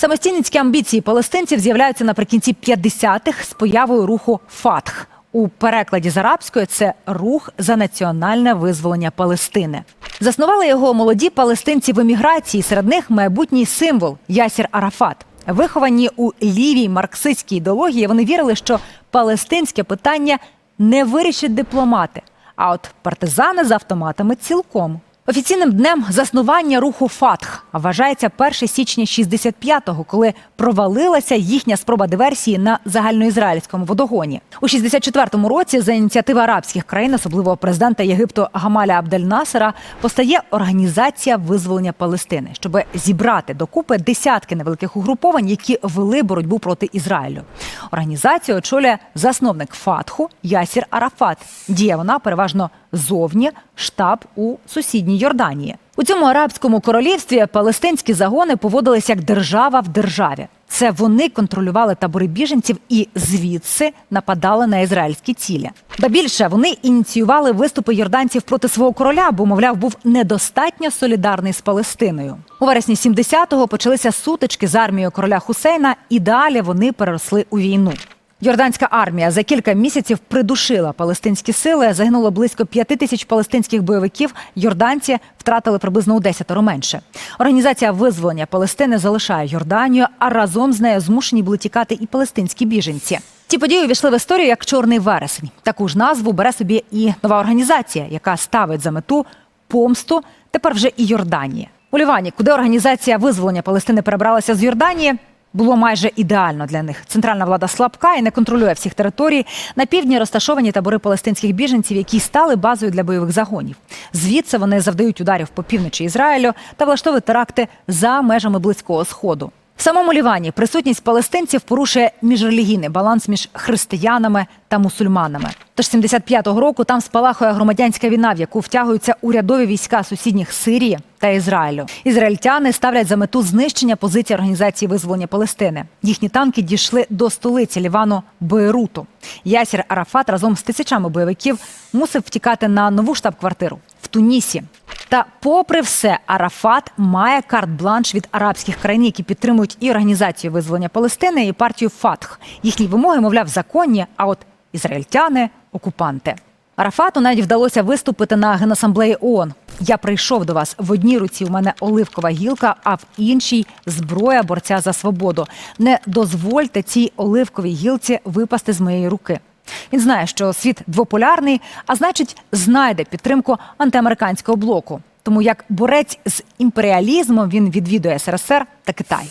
Самостійницькі амбіції палестинців з'являються наприкінці 50-х з появою руху Фатх. У перекладі з арабської це рух за національне визволення Палестини. Заснували його молоді палестинці в еміграції. Серед них майбутній символ Ясір Арафат. Виховані у лівій марксистській ідеології, вони вірили, що палестинське питання не вирішать дипломати, а от партизани з автоматами цілком. Офіційним днем заснування руху Фатх вважається 1 січня 65-го, коли провалилася їхня спроба диверсії на загальноізраїльському водогоні. У 64-му році за ініціативи арабських країн, особливо президента Єгипту Гамаля Абдель-Насера, постає організація визволення Палестини, щоб зібрати докупи десятки невеликих угруповань, які вели боротьбу проти Ізраїлю. Організацію очолює засновник Фатху Ясір Арафат. Діє вона переважно зовні штаб у сусідній Йорданії. У цьому арабському королівстві палестинські загони поводилися як держава в державі. Це вони контролювали табори біженців і звідси нападали на ізраїльські цілі. Ба більше вони ініціювали виступи йорданців проти свого короля, бо, мовляв, був недостатньо солідарний з Палестиною. У вересні 70-го почалися сутички з армією короля Хусейна, і далі вони переросли у війну. Йорданська армія за кілька місяців придушила палестинські сили. Загинуло близько п'яти тисяч палестинських бойовиків. Йорданці втратили приблизно у десятеро менше. Організація визволення Палестини залишає Йорданію, а разом з нею змушені були тікати і палестинські біженці. Ці події увійшли в історію як чорний вересень. Таку ж назву бере собі і нова організація, яка ставить за мету помсту тепер вже і Йорданії. У Лівані, куди організація визволення Палестини перебралася з Йорданії, було майже ідеально для них. Центральна влада слабка і не контролює всіх територій. На півдні розташовані табори палестинських біженців, які стали базою для бойових загонів. Звідси вони завдають ударів по півночі Ізраїлю та влаштовують теракти за межами близького сходу. В самому Лівані присутність палестинців порушує міжрелігійний баланс між християнами та мусульманами. Тож 75-го року там спалахує громадянська війна, в яку втягуються урядові війська сусідніх Сирії та Ізраїлю. Ізраїльтяни ставлять за мету знищення позиції організації визволення Палестини. Їхні танки дійшли до столиці Лівану Бейруту. Ясір Арафат разом з тисячами бойовиків мусив втікати на нову штаб-квартиру в Тунісі. Та, попри все, Арафат має карт-бланш від арабських країн, які підтримують і організацію визволення Палестини, і партію Фатх. Їхні вимоги, мовляв, законні. А от ізраїльтяни окупанти. Арафату навіть вдалося виступити на генасамблеї ООН. Я прийшов до вас в одній руці. У мене оливкова гілка, а в іншій зброя борця за свободу. Не дозвольте цій оливковій гілці випасти з моєї руки. Він знає, що світ двополярний, а значить, знайде підтримку антиамериканського блоку. Тому як борець з імперіалізмом він відвідує СРСР та Китай.